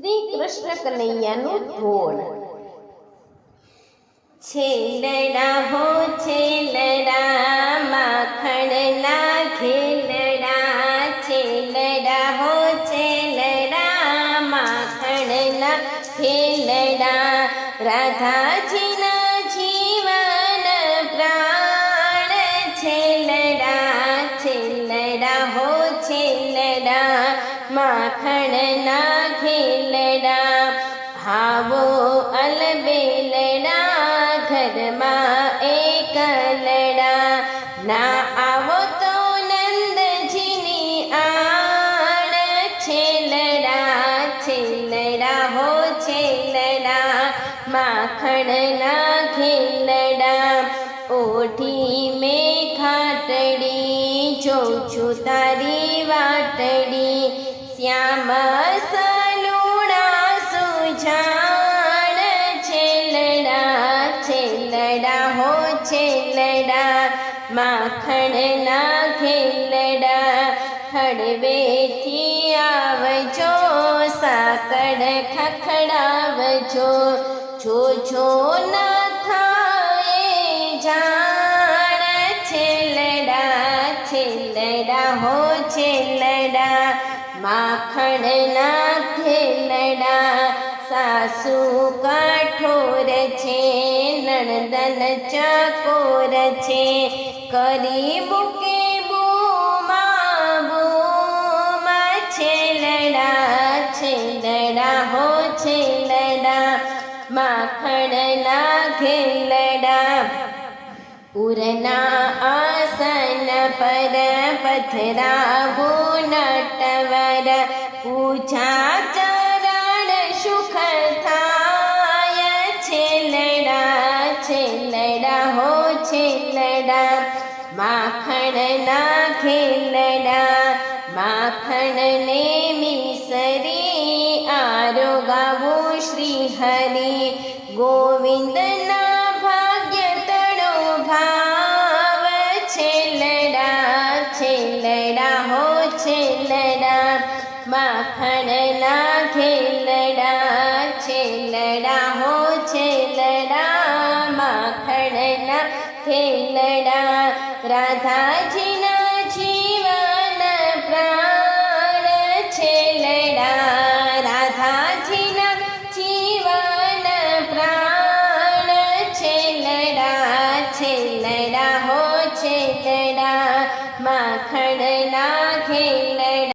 શ્રી કૃષ્ણ કનૈયાનું ધોળ છેલડા હો, છેલડા માખણના ખેલડા છેલડા હો, છેલડા માખણના ખેલડા રાધાજીના માખણના ખેલડા આવો અલબેલડા ઘરમાં એકલડા ના આવો તો નંદજીની આણ છેલડા છેલડા હો છેલડા માખણના ખેલડા ઓઢી મેં ખાટડી, જોઉં છું તારી વાટડી. શ્યામ સલુણા સુજાણ છેલડા છેલડા હો છેલડા માખણના ખેલડા હળવેથી આવજો, સાકડ ખખડાવજો જો જો ના થાય જાણ, છેલડા છેલડા હો છેલડા માખણના ખેલડા સાસુ કઠોર છે, નણદન ચકોર છે. કરી બુકે બૂમા બૂમા છેલડા છેલડા હો છેલડા માખણના ખેલડા ઉરના આસન પર પથરાવો પૂજા ચરણ સુખ થાય છેલડા છેલડા હો છેલડા માખણના ખેલડા, માખણને મિસરી આરોગાવો શ્રી હરિ. ગોવિંદના ખડલા ખેલડા છેલડા હો છેલડા માં ખડલા ખેલડા રાધાજીના